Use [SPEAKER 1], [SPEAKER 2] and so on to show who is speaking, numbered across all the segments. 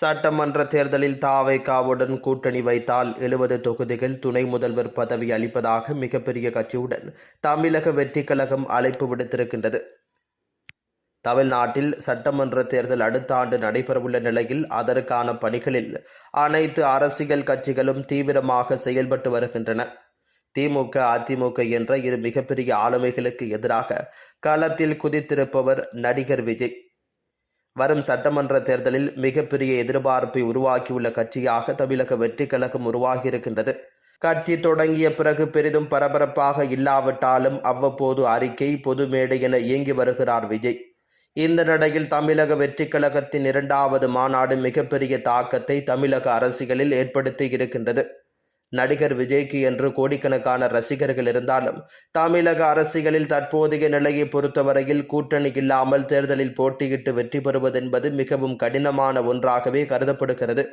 [SPEAKER 1] சட்டமன்ற தேர்தலில் தாவைக்காவுடன் கூட்டணி வைத்தால் எழுபது தொகுதிகள் துணை முதல்வர் பதவி அளிப்பதாக மிகப்பெரிய கட்சியுடன் தமிழக வெற்றி கழகம் அழைப்பு விடுத்திருக்கின்றது. தமிழ்நாட்டில் சட்டமன்ற தேர்தல் அடுத்த ஆண்டு நடைபெறவுள்ள நிலையில் அதற்கான பணிகளில் அனைத்து அரசியல் கட்சிகளும் தீவிரமாக செயல்பட்டு வருகின்றன. திமுக அதிமுக என்ற இரு மிகப்பெரிய ஆளுமைகளுக்கு எதிராக களத்தில் குதித்திருப்பவர் நடிகர் விஜய். வரும் சட்டமன்ற தேர்தலில் மிகப்பெரிய எதிர்பார்ப்பை உருவாக்கியுள்ள கட்சியாக தமிழக வெற்றி கழகம் உருவாகியிருக்கின்றது. கட்சி தொடங்கிய பிறகு பெரிதும் பரபரப்பாக இல்லாவிட்டாலும் அவ்வப்போது அறிக்கை பொது மேடை என இயங்கி வருகிறார் விஜய். இந்த நிலையில் தமிழக வெற்றி கழகத்தின் இரண்டாவது மாநாடு மிகப்பெரிய தாக்கத்தை தமிழக அரசியலில் ஏற்படுத்தி இருக்கின்றது. நடிகர் விஜய்க்கு என்று கோடிக்கணக்கான ரசிகர்கள் இருந்தாலும் தமிழக அரசியலில் தற்போதைய நிலையை பொறுத்தவரையில் கூட்டணி இல்லாமல் தேர்தலில் போட்டியிட்டு வெற்றி பெறுவதென்பது மிகவும் கடினமான ஒன்றாகவே கருதப்படுகிறது.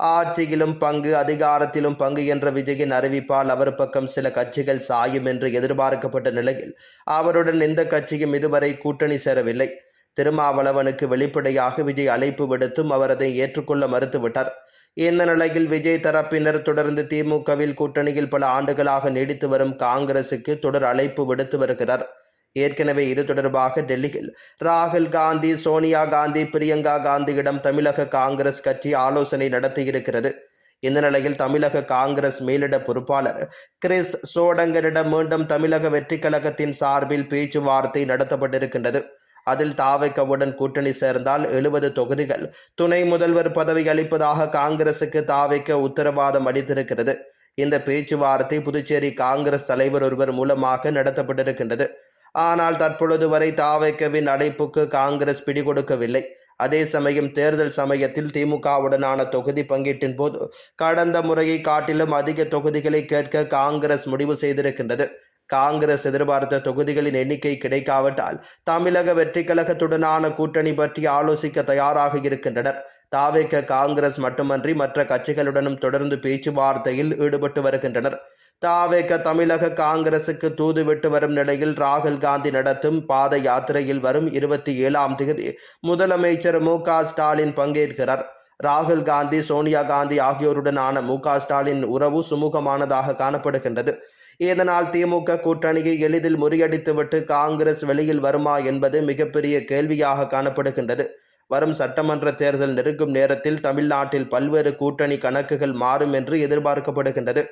[SPEAKER 1] ஆட்சியிலும் பங்கு அதிகாரத்திலும் பங்கு என்ற விஜயின் அறிவிப்பால் அவர் பக்கம் சில கட்சிகள் சாயும் என்று எதிர்பார்க்கப்பட்ட நிலையில் அவருடன் எந்த கட்சியும் இதுவரை கூட்டணி சேரவில்லை. திருமாவளவனுக்கு வெளிப்படையாக விஜய் அழைப்பு விடுத்தும் அவர் அதை ஏற்றுக்கொள்ள மறுத்துவிட்டார். இந்த நிலையில் விஜய் தரப்பினர் தொடர்ந்து திமுகவில் கூட்டணியில் பல ஆண்டுகளாக நீடித்து வரும் காங்கிரசுக்கு தொடர் அழைப்பு விடுத்து வருகிறார். ஏற்கனவே இது தொடர்பாக டெல்லியில் ராகுல் காந்தி சோனியா காந்தி பிரியங்கா காந்தியிடம் தமிழக காங்கிரஸ் கட்சி ஆலோசனை நடத்தியிருக்கிறது. இந்த நிலையில் தமிழக காங்கிரஸ் மேலிட பொறுப்பாளர் கிறிஸ் சோடங்கரிடம் மீண்டும் தமிழக வெற்றி கழகத்தின் சார்பில் பேச்சுவார்த்தை நடத்தப்பட்டிருக்கின்றது. அதில் தாவைக்கவுடன் கூட்டணி சேர்ந்தால் எழுபது தொகுதிகள். துணை முதல்வர் பதவி அளிப்பதாக காங்கிரசுக்கு தாவைக்க உத்தரவாதம் அளித்திருக்கிறது. இந்த பேச்சுவார்த்தை புதுச்சேரி காங்கிரஸ் தலைவர் ஒருவர் மூலமாக நடத்தப்பட்டிருக்கின்றது. ஆனால் தற்பொழுது வரை தாவைக்கவின் அழைப்புக்கு காங்கிரஸ் பிடிகொடுக்கவில்லை. அதே சமயம் தேர்தல் சமயத்தில் திமுகவுடனான தொகுதி பங்கீட்டின் போது கடந்த முறையை காட்டிலும் அதிக தொகுதிகளை கேட்க காங்கிரஸ் முடிவு செய்திருக்கின்றது. காங்கிரஸ் எதிர்பார்த்த தொகுதிகளின் எண்ணிக்கை கிடைக்காவிட்டால் தமிழக வெற்றி கழகத்துடனான கூட்டணி பற்றி ஆலோசிக்க தயாராக இருக்கின்றனர். தாவேக்க காங்கிரஸ் மட்டுமன்றி மற்ற கட்சிகளுடனும் தொடர்ந்து பேச்சுவார்த்தையில் ஈடுபட்டு வருகின்றனர். தாவேக்க தமிழக காங்கிரசுக்கு தூதுவிட்டு வரும் நிலையில் ராகுல் காந்தி நடத்தும் பாத யாத்திரையில் வரும் இருபத்தி ஏழாம் தேதி முதலமைச்சர் மு ஸ்டாலின் பங்கேற்கிறார். ராகுல் காந்தி சோனியா காந்தி ஆகியோருடனான மு ஸ்டாலின் உறவு சுமூகமானதாக காணப்படுகின்றது. இதனால் திமுக கூட்டணியை எளிதில் முறியடித்துவிட்டு காங்கிரஸ் வெளியில் வருமா என்பது மிகப்பெரிய கேள்வியாக காணப்படுகின்றது. வரும் சட்டமன்ற தேர்தல் நெருங்கும் நேரத்தில் தமிழ்நாட்டில் பல்வேறு கூட்டணி கணக்குகள் மாறும் என்று எதிர்பார்க்கப்படுகின்றது.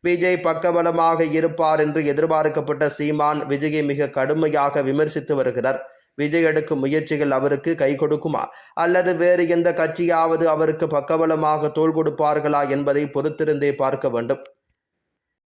[SPEAKER 1] விஜய் பக்கபலமாக இருப்பார் என்று எதிர்பார்க்கப்பட்ட சீமான் விஜயை மிக கடுமையாக விமர்சித்து வருகிறார். விஜய் எடுக்கும் முயற்சிகள் அவருக்கு கை கொடுக்குமா? அல்லது வேறு எந்த கட்சியாவது அவருக்கு பக்கபலமாக தோள் கொடுப்பார்களா என்பதை பொறுத்திருந்தே பார்க்க வேண்டும்.